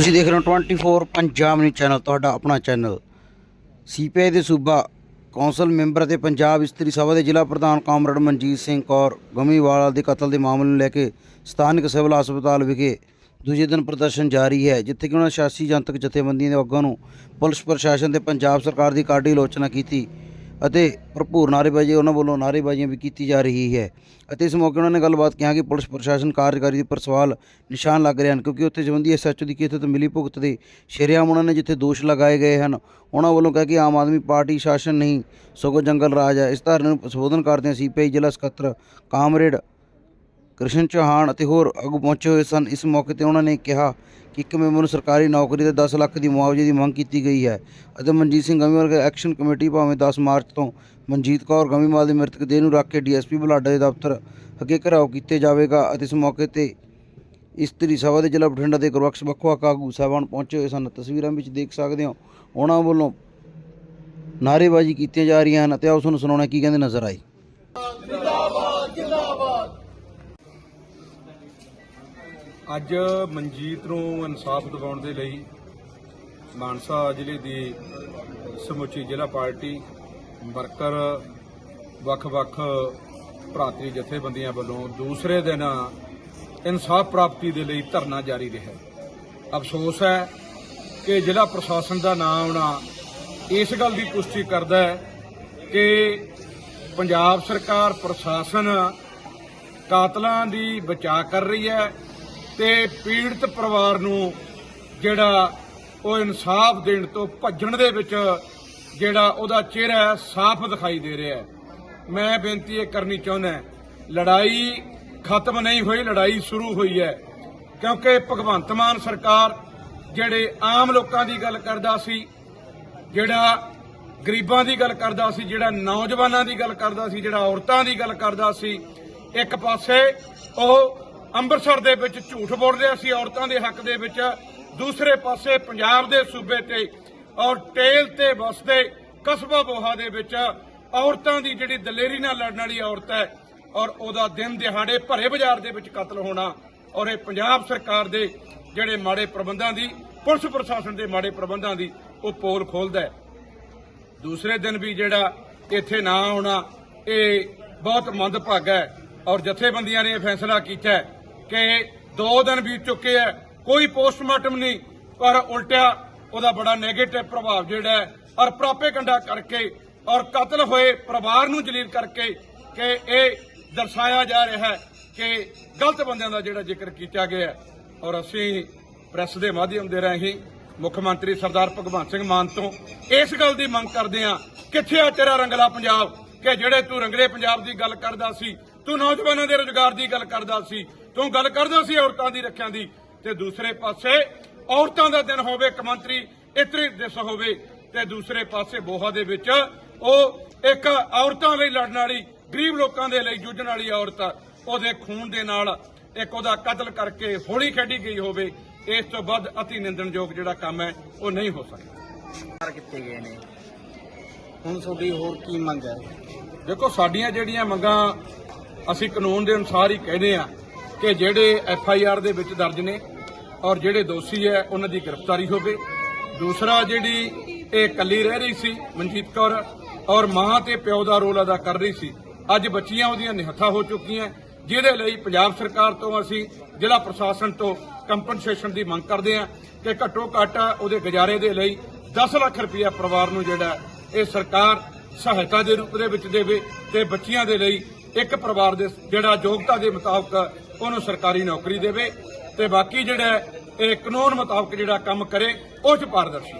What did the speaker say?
ਤੁਸੀਂ ਦੇਖ ਰਹੇ ਹੋ 24 ਪੰਜਾਬ ਨਿਊਜ਼ ਚੈਨਲ ਤੁਹਾਡਾ ਆਪਣਾ ਚੈਨਲ ਸੀਪੀਆਈ ਦੇ ਸੂਬਾ, ਕੌਂਸਲ ਮੈਂਬਰ ਅਤੇ ਪੰਜਾਬ ਇਸਤਰੀ ਸਭਾ ਦੇ ਜ਼ਿਲ੍ਹਾ ਪ੍ਰਧਾਨ ਕਾਮਰੇਡ ਮਨਜੀਤ ਸਿੰਘ ਕੌਰ ਗਮੀਵਾਲਾ ਦੇ ਕਤਲ ਦੇ ਮਾਮਲੇ ਨੂੰ ਲੈ ਕੇ ਸਥਾਨਕ ਸਿਵਲ ਹਸਪਤਾਲ ਵਿਖੇ ਦੂਜੇ ਦਿਨ ਪ੍ਰਦਰਸ਼ਨ ਜਾਰੀ ਹੈ, ਜਿੱਥੇ ਕਿ ਉਹਨਾਂ ਸਿਆਸੀ ਜਨਤਕ ਜਥੇਬੰਦੀਆਂ ਦੇ ਆਗੂਆਂ ਨੂੰ ਪੁਲਿਸ ਪ੍ਰਸ਼ਾਸਨ ਤੇ ਪੰਜਾਬ ਸਰਕਾਰ ਦੀ ਕਾਢੀ ਆਲੋਚਨਾ ਕੀਤੀ। ਅਤੇ ਭਰਪੂਰ ਨਾਅਰੇਬਾਜ਼ੀ ਉਹਨਾਂ ਵੱਲੋਂ ਨਾਅਰੇਬਾਜ਼ੀਆਂ ਵੀ ਕੀਤੀ ਜਾ ਰਹੀ ਹੈ। ਅਤੇ ਇਸ ਮੌਕੇ ਉਹਨਾਂ ਨੇ ਗੱਲਬਾਤ ਕਿਹਾ ਕਿ ਪੁਲਿਸ ਪ੍ਰਸ਼ਾਸਨ ਕਾਰਜਕਾਰੀ ਦੇ ਪਰ ਸਵਾਲ ਨਿਸ਼ਾਨ ਲੱਗ ਰਹੇ ਹਨ ਕਿਉਂਕਿ ਉੱਥੇ ਜਵੰਦੀ ਐਸਐਚਓ ਦੀ ਕਿਤੇ ਤੋਂ ਮਿਲੀ ਭੁਗਤ ਦੇ ਸ਼ਰੇਆਮ ਉਹਨਾਂ ਨੇ ਜਿੱਥੇ ਦੋਸ਼ ਲਗਾਏ ਗਏ ਹਨ, ਉਹਨਾਂ ਵੱਲੋਂ ਕਿਹਾ ਕਿ ਆਮ ਆਦਮੀ ਪਾਰਟੀ ਸ਼ਾਸਨ ਨਹੀਂ, ਸਗੋਂ ਜੰਗਲ ਰਾਜ ਹੈ। ਇਸ ਧਾਰਨੇ ਨੂੰ ਸੰਬੋਧਨ ਕਰਦਿਆਂ ਸੀਪੀਆਈ ਜ਼ਿਲ੍ਹਾ ਸਕੱਤਰ ਕਾਮਰੇਡ ਕ੍ਰਿਸ਼ਨ ਚੌਹਾਨ ਅਤੇ ਹੋਰ ਆਗੂ ਪਹੁੰਚੇ ਹੋਏ ਸਨ। ਇਸ ਮੌਕੇ ਤੇ ਉਹਨਾਂ ਨੇ ਕਿਹਾ ਕਿ ਇੱਕ ਮੈਂਬਰ ਨੂੰ ਸਰਕਾਰੀ ਨੌਕਰੀ ਤੇ 10 ਲੱਖ ਦੀ ਮੁਆਵਜ਼ੇ ਦੀ ਮੰਗ ਕੀਤੀ ਗਈ ਹੈ ਅਤੇ ਮਨਜੀਤ ਸਿੰਘ ਗਮੀਵਾਲ ਦੇ ਐਕਸ਼ਨ ਕਮੇਟੀ ਭਾਵੇਂ 10 ਮਾਰਚ ਤੋਂ ਮਨਜੀਤ ਕੌਰ ਗਮੀਵਾਲ ਦੇ ਮ੍ਰਿਤਕ ਦੇਹ ਨੂੰ ਰੱਖ ਕੇ ਡੀਐਸਪੀ ਬੁਲਾਡਾ ਦੇ ਦਫ਼ਤਰ ਅੱਗੇ ਘਰਾਓ ਕੀਤੇ ਜਾਵੇਗਾ ਅਤੇ ਇਸ ਮੌਕੇ ਤੇ ਇਸਤਰੀ ਸਭਾ ਦੇ ਜ਼ਿਲ੍ਹਾ ਬਠਿੰਡਾ ਦੇ ਗੁਰਬਖਸ਼ ਵੱਖ-ਵੱਖ ਆਗੂ ਸਾਹਿਬਾਨ ਪਹੁੰਚੇ ਹੋਏ ਸਨ। ਤਸਵੀਰਾਂ ਵਿੱਚ ਦੇਖ ਸਕਦੇ ਹੋ, ਉਹਨਾਂ ਵੱਲੋਂ ਨਾਅਰੇਬਾਜ਼ੀ ਕੀਤੀਆਂ ਜਾ ਰਹੀਆਂ ਹਨ ਅਤੇ ਆਓ ਤੁਹਾਨੂੰ ਸੁਣਾਉਣਾ ਕੀ ਕਹਿੰਦੇ ਨਜ਼ਰ ਆਏ। ਅੱਜ ਮਨਜੀਤ ਨੂੰ ਇਨਸਾਫ ਦਿਵਾਉਣ ਦੇ ਲਈ ਮਾਨਸਾ ਜ਼ਿਲ੍ਹੇ ਦੀ ਸਮੁੱਚੀ ਜ਼ਿਲ੍ਹਾ ਪਾਰਟੀ, ਵਰਕਰ, ਵੱਖ-ਵੱਖ ਭਰਾਤਰੀ ਜਥੇਬੰਦੀਆਂ ਵੱਲੋਂ ਦੂਸਰੇ ਦਿਨ ਇਨਸਾਫ ਪ੍ਰਾਪਤੀ ਦੇ ਲਈ ਧਰਨਾ ਜਾਰੀ ਰਿਹਾ। ਅਫਸੋਸ ਹੈ ਕਿ ਜ਼ਿਲ੍ਹਾ ਪ੍ਰਸ਼ਾਸਨ ਦਾ ਨਾਂ ਆਉਣਾ ਇਸ ਗੱਲ ਦੀ ਪੁਸ਼ਟੀ ਕਰਦਾ ਹੈ ਕਿ ਪੰਜਾਬ ਸਰਕਾਰ, ਪ੍ਰਸ਼ਾਸਨ ਕਾਤਲਾਂ ਦੀ ਬਚਾਅ ਕਰ ਰਹੀ ਹੈ। ਤੇ ਪੀੜਤ ਪਰਿਵਾਰ ਨੂੰ ਜਿਹੜਾ ਉਹ ਇਨਸਾਫ ਦੇਣ ਤੋਂ ਭੱਜਣ ਦੇ ਵਿੱਚ ਜਿਹੜਾ ਉਹਦਾ ਚਿਹਰਾ ਸਾਫ਼ ਦਿਖਾਈ ਦੇ ਰਿਹਾ ਹੈ। ਮੈਂ ਬੇਨਤੀ ਇਹ ਕਰਨੀ ਚਾਹੁੰਦਾ ਲੜਾਈ ਖਤਮ ਨਹੀਂ ਹੋਈ, ਲੜਾਈ ਸ਼ੁਰੂ ਹੋਈ ਹੈ। ਕਿਉਂਕਿ ਭਗਵੰਤ ਮਾਨ ਸਰਕਾਰ ਜਿਹੜੇ ਆਮ ਲੋਕਾਂ ਦੀ ਗੱਲ ਕਰਦਾ ਸੀ, ਜਿਹੜਾ ਗਰੀਬਾਂ ਦੀ ਗੱਲ ਕਰਦਾ ਸੀ, ਜਿਹੜਾ ਨੌਜਵਾਨਾਂ ਦੀ ਗੱਲ ਕਰਦਾ ਸੀ, ਜਿਹੜਾ ਔਰਤਾਂ ਦੀ ਗੱਲ ਕਰਦਾ ਸੀ, ਇੱਕ ਪਾਸੇ ਉਹ ਅੰਮ੍ਰਿਤਸਰ ਦੇ ਵਿੱਚ ਝੂਠ ਬੋਲ ਰਿਹਾ ਸੀ, ਔਰਤਾਂ ਦੇ ਹੱਕ ਦੇ ਵਿੱਚ। ਦੂਸਰੇ ਪਾਸੇ ਪੰਜਾਬ ਦੇ ਸੂਬੇ ਤੇ ਔਰ ਟੇਲ ਤੇ ਵਸਦੇ ਕਸਬਾ ਬੋਹਾ ਦੇ ਵਿੱਚ ਔਰਤਾਂ ਦੀ ਜਿਹੜੀ ਦਲੇਰੀ ਨਾਲ ਲੜਨ ਵਾਲੀ ਔਰਤ ਹੈ ਔਰ ਉਹਦਾ ਦਿਨ ਦਿਹਾੜੇ ਭਰੇ ਬਾਜ਼ਾਰ ਦੇ ਵਿੱਚ ਕਤਲ ਹੋਣਾ ਔਰ ਇਹ ਪੰਜਾਬ ਸਰਕਾਰ ਦੇ ਜਿਹੜੇ ਮਾੜੇ ਪ੍ਰਬੰਧਾਂ ਦੀ, ਪੁਲਿਸ ਪ੍ਰਸ਼ਾਸਨ ਦੇ ਮਾੜੇ ਪ੍ਰਬੰਧਾਂ ਦੀ ਉਹ ਪੋਲ ਖੋਲਦਾ ਹੈ। ਦੂਸਰੇ ਦਿਨ ਵੀ ਜਿਹੜਾ ਇੱਥੇ ਨਾ ਆਉਣਾ, ਇਹ ਬਹੁਤ ਮੰਦਭਾਗਾ ਹੈ ਔਰ ਜਥੇਬੰਦੀਆਂ ਨੇ ਇਹ ਫੈਸਲਾ ਕੀਤਾ ਹੈ। ਕਿ ਦੋ ਦਿਨ ਬੀਤ ਚੁੱਕੇ ਹੈ ਕੋਈ ਪੋਸਟਮਾਰਟਮ ਨਹੀਂ, ਪਰ ਉਲਟਿਆ ਉਹਦਾ ਬੜਾ ਨੈਗੇਟਿਵ ਪ੍ਰਭਾਵ ਜਿਹੜਾ ਹੈ, ਔਰ ਪ੍ਰਾਪੇਗੰਡਾ ਕਰਕੇ, ਔਰ ਕਤਲ ਹੋਏ ਪਰਿਵਾਰ ਨੂੰ ਜਲੀਲ ਕਰਕੇ ਕਿ ਇਹ ਦਰਸਾਇਆ ਜਾ ਰਿਹਾ ਹੈ ਕਿ ਗਲਤ ਬੰਦਿਆਂ ਦਾ ਜਿਹੜਾ ਜ਼ਿਕਰ ਕੀਤਾ ਗਿਆ ਹੈ। ਔਰ ਅਸੀਂ ਪ੍ਰੈਸ ਦੇ ਮਾਧਿਅਮ ਦੇ ਰਾਹੀਂ ਮੁੱਖ ਮੰਤਰੀ ਸਰਦਾਰ ਭਗਵੰਤ ਸਿੰਘ ਮਾਨ ਤੋਂ ਇਸ ਗੱਲ ਦੀ ਮੰਗ ਕਰਦੇ ਆ ਕਿੱਥੇ ਆ ਤੇਰਾ ਰੰਗਲਾ ਪੰਜਾਬ? ਕਿ ਜਿਹੜੇ ਤੂੰ ਰੰਗਲੇ ਪੰਜਾਬ ਦੀ ਗੱਲ ਕਰਦਾ ਸੀ ਤੂੰ ਨੌਜਵਾਨਾਂ ਦੇ ਰੋਜ਼ਗਾਰ ਦੀ ਗੱਲ ਕਰਦਾ ਸੀ ਤੂੰ ਗੱਲ ਕਰਦਾ ਸੀ ਔਰਤਾਂ ਦੀ ਰੱਖਿਆ ਦੀ ਤੇ ਦੂਸਰੇ ਪਾਸੇ ਔਰਤਾਂ ਦਾ ਦਿਨ ਹੋਵੇ ਇੱਕ ਮੰਤਰੀ ਇਤਰੀ ਦਿਵਸ ਹੋਵੇ ਤੇ ਦੂਸਰੇ ਪਾਸੇ ਬੋਹਾ ਦੇ ਵਿੱਚ ਉਹ ਇੱਕ ਔਰਤਾਂ ਲਈ ਲੜਨ ਵਾਲੀ ਗਰੀਬ ਲੋਕਾਂ ਦੇ ਲਈ ਜੂਝਣ ਵਾਲੀ ਔਰਤ ਉਹਦੇ ਖੂਨ ਦੇ ਨਾਲ ਇੱਕ ਉਹਦਾ ਕਤਲ ਕਰਕੇ ਹੋਲੀ ਖੇਡੀ ਗਈ ਹੋਵੇ ਇਸ ਤੋਂ ਵੱਧ ਅਤੀ ਨਿੰਦਣਯੋਗ ਜਿਹੜਾ ਕੰਮ ਹੈ ਉਹ ਨਹੀਂ ਹੋ ਸਕਦਾ। ਕੀਤੇ ਗਏ ਨੇ? ਹੁਣ ਤੁਹਾਡੀ ਹੋਰ ਕੀ ਮੰਗ ਹੈ? ਦੇਖੋ ਸਾਡੀਆਂ ਜਿਹੜੀਆਂ ਮੰਗਾਂ ਅਸੀਂ ਕਾਨੂੰਨ ਦੇ ਅਨੁਸਾਰ ਹੀ ਕਹਿੰਦੇ ਆ ਕਿ ਜਿਹੜੇ ਐਫ ਆਈ ਆਰ ਦੇ ਵਿੱਚ ਦਰਜ ਨੇ ਔਰ ਜਿਹੜੇ ਦੋਸ਼ੀ ਹੈ, ਉਹਨਾਂ ਦੀ ਗ੍ਰਿਫਤਾਰੀ ਹੋਵੇ। ਦੂਸਰਾ ਜਿਹੜੀ ਇਹ ਇਕੱਲੀ ਰਹਿ ਰਹੀ ਸੀ, ਮਨਜੀਤ ਕੌਰ, ਔਰ ਮਾਂ ਤੇ ਪਿਓ ਦਾ ਰੋਲ ਅਦਾ ਕਰ ਰਹੀ ਸੀ, ਅੱਜ ਬੱਚੀਆਂ ਉਹਦੀਆਂ ਨਿਹੱਥਾ ਹੋ ਚੁੱਕੀਆਂ ਜਿਹਦੇ ਲਈ ਪੰਜਾਬ ਸਰਕਾਰ ਤੋਂ ਅਸੀਂ ਜ਼ਿਲ੍ਹਾ ਪ੍ਰਸ਼ਾਸਨ ਤੋਂ ਕੰਪਨਸੇਸ਼ਨ ਦੀ ਮੰਗ ਕਰਦੇ ਹਾਂ ਕਿ ਘੱਟੋ ਘੱਟ ਉਹਦੇ ਗੁਜ਼ਾਰੇ ਦੇ ਲਈ 10 ਲੱਖ ਰੁਪਇਆ ਪਰਿਵਾਰ ਨੂੰ ਜਿਹੜਾ ਇਹ ਸਰਕਾਰ ਸਹਾਇਤਾ ਦੇ ਰੂਪ ਦੇ ਵਿੱਚ ਦੇਵੇ ਤੇ ਬੱਚੀਆਂ ਦੇ ਲਈ ਇੱਕ ਪਰਿਵਾਰ ਦੇ ਜਿਹੜਾ ਯੋਗਤਾ ਦੇ ਮੁਤਾਬਕ ਉਹਨੂੰ ਸਰਕਾਰੀ ਨੌਕਰੀ ਦੇਵੇ ਤੇ ਬਾਕੀ ਜਿਹੜਾ ਇਹ ਕਾਨੂੰਨ ਮੁਤਾਬਕ ਜਿਹੜਾ ਕੰਮ ਕਰੇ, ਉਹ ਚ ਪਾਰਦਰਸ਼ੀ